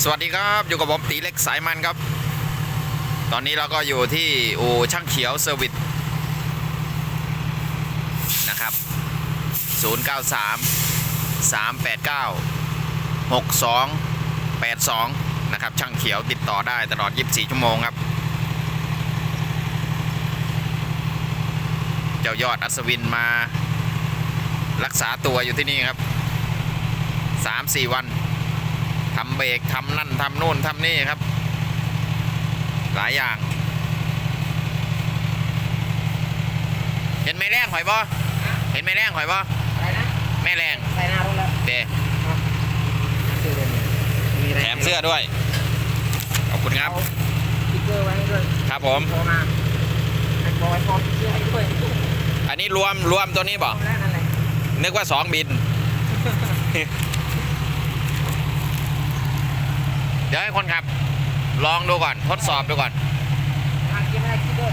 สวัสดีครับอยู่กับผมตีเล็กสายมันครับ ตอนนี้เราก็อยู่ที่อู่ช่างเขียวเซอร์วิสนะครับ 093 389 6282 นะครับ ช่างเขียวติดต่อได้ตลอด 24 ชั่วโมงครับ เจ้ายอดอัศวินมารักษาตัวอยู่ที่นี่ครับ 3-4 วัน ทำเบรกทำนั่นทำนู่นทำนี่ครับ หลายอย่าง เห็นแม่แรงหอยบ่เห็นแม่แรงหอยบ่อะไรนะแม่แรงใส่หน้ารถแล้วเดซื้อเลยเนี่ยมีอะไรแถมเสื้อด้วย ขอบคุณครับเอาสติ๊กเกอร์ไว้ให้ด้วยครับผมโทรมาไอ้บอยพร้อมเสื้อให้ด้วยรวมอันนี้รวมรวมตัวนี้บ่แล้วนั่นแหละนึกว่าสองบิน เดี๋ยวให้คนขับ ลองดูก่อน ทดสอบดูก่อนทางเกียร์ไม่ได้คิดด้วย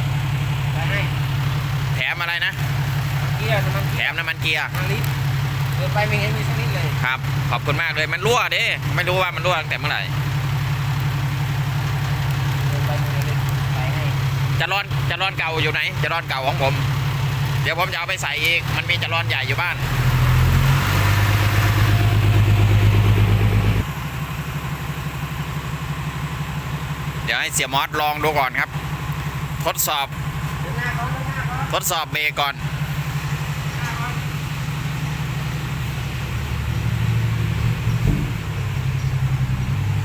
ใส่ให้แถมอะไรนะ เกียร์น้ำมันแถเกียร์มน้ำมันเกียร์ทางลิฟต์เดินไปไม่เห็นมีสักนิดเลย ครับ ขอบคุณมากเลย มันรั่วเด้ไม่รู้ว่ามันรั่วตั้งแต่เมื่อไหร่เดินไปไม่เห็นเลยใส่ให้จะรอนจะรอนเก่าอยู่ไหน จะรอนเก่าของผม เดี๋ยวผมจะเอาไปใส่อีก มันมีจะรอนใหญ่อยู่บ้าน ดี๋ยวให้เสียมอสลองดูก่อนครับ ทดสอบ ทดสอบเบรกก่ก่อน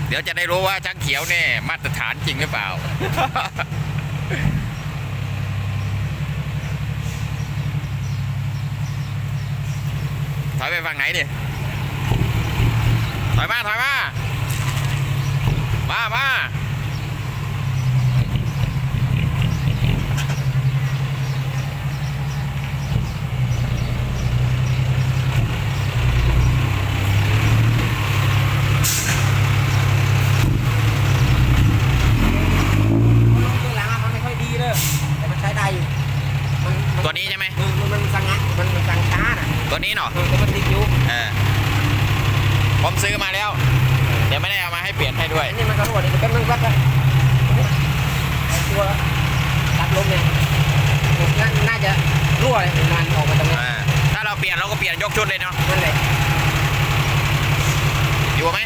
เดี๋ยวจะได้รู้ว่าช่างเขียวเนี่ยมาตรฐานจริงหรือเปล่าถอยไปฝั่งไหนดิถอยมาถอยมา มามา ลงตัวหลังอะมันไม่ค่อยดีเลยแต่มันใช้ได้อยู่มันมั ตัวนี้ใช่ไหมเออมันมันสังงัดมันมันสังช้าน่ะตัวนี้เนาะเออแต่มันติดอยู่เออผมซื้อมาแล้ว เดี๋ยวไม่ได้เอามาให้เปลี่ยนให้ด้วยอันนี้มันก็รั่วนี่มันเป็นมันวัดอะไอ้ตัวตัดลมเนี่ยผมน่าน่าจะรั่วเลยนานออกมาตรงนี้ อ่าถ้าเราเปลี่ยนเราก็เปลี่ยนยกชุดเลยเนาะ นั่นแหละ อยู่ไหม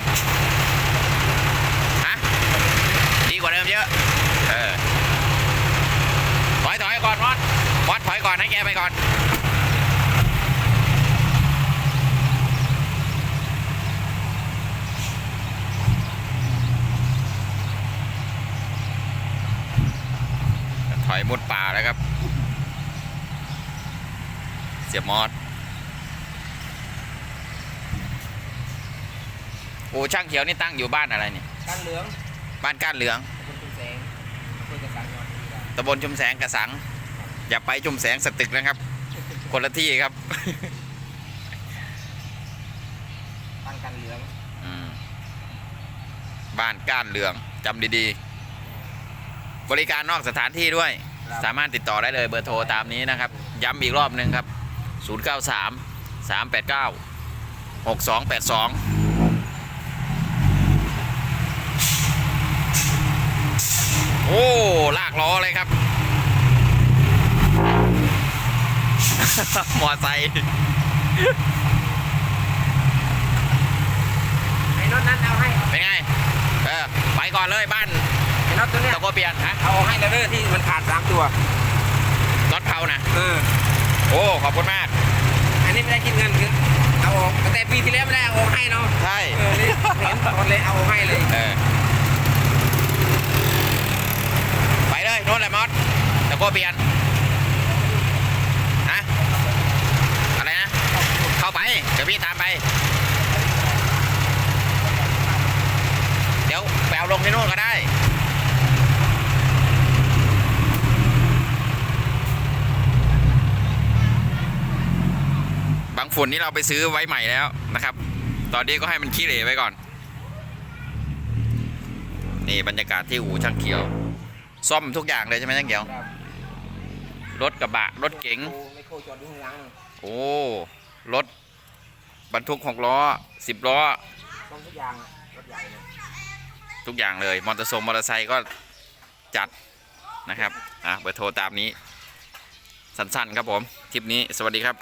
ฮะ ดีกว่าเดิมเยอะ เออ ถอยถอยก่อนมอสม อสถอยก่อนให้แกไปก่อนถอยมุดป่าแล้วครับ เสียบมอสโอ้ช่างเขียวนี่ตั้งอยู่บ้านอะไรนี่การเหลือง บ้านก้านเหลืองคนเป็นแสงเพื่อจะสั่งยอดดีกว่าตำบลชุมแสงกระสัง อย่าไปชุมแสงสตึกนะครับ คนละที่ครับตั้งการเหลืองอืมบ้านก้านเหลืองจำดีๆ บริการนอกสถานที่ด้วย สามารถติดต่อได้เลยเบอร์โทรตามนี้นะครับ ย้ำอีกรอบหนึ่งครับ 093 389 6282โอ้ ลากล้อเลยครับ มอไซค์ไอ้น็อตนั้นเอาให้เป็นไง เออ ไปก่อนเลยบ้านไอ้น็อตตัวเนี้ยตะโกเปลี่ยนฮะเอาให้แล้วเด้อที่มันขาดสามตัวรถเขานะเออโอ้ขอบคุณมาก อันนี้ไม่ได้คิดเงินคือเอาออกแต่ปีที่แล้วไม่ได้เอาออกให้เนาะใช่เออนี่เห็นตอนเลยเอาออกให้เลยเออไปเลยโน่นแหละมอสตะโกเปลี่ยนฮะอะไรนะ เข้าไป เดี๋ยวพี่ ตามไป เดี๋ยวไปเอาลงที่นู่นก็ได้ บางฝุ่นนี่เราไปซื้อไว้ใหม่แล้วนะครับ ตอนนี้ก็ให้มันขี้เหร่ไว้ก่อน นี่บรรยากาศที่อู่ช่างเขียว ซ่อมทุกอย่างเลยใช่ไหมช่างเขียวครับรถกระบะ รถเก๋งไม่โคจอดดูข้างหลังโอ้ รถ บรรทุกหกล้อสิบล้อต้องทุกอย่างอะรถใหญ่เนยทุกอย่างเลย มอเตอร์ทรงมอเตอร์ไซค์ก็จัดนะครับ อะเบอร์โทรตามนี้ สั้นๆครับผม คลิปนี้สวัสดีครับ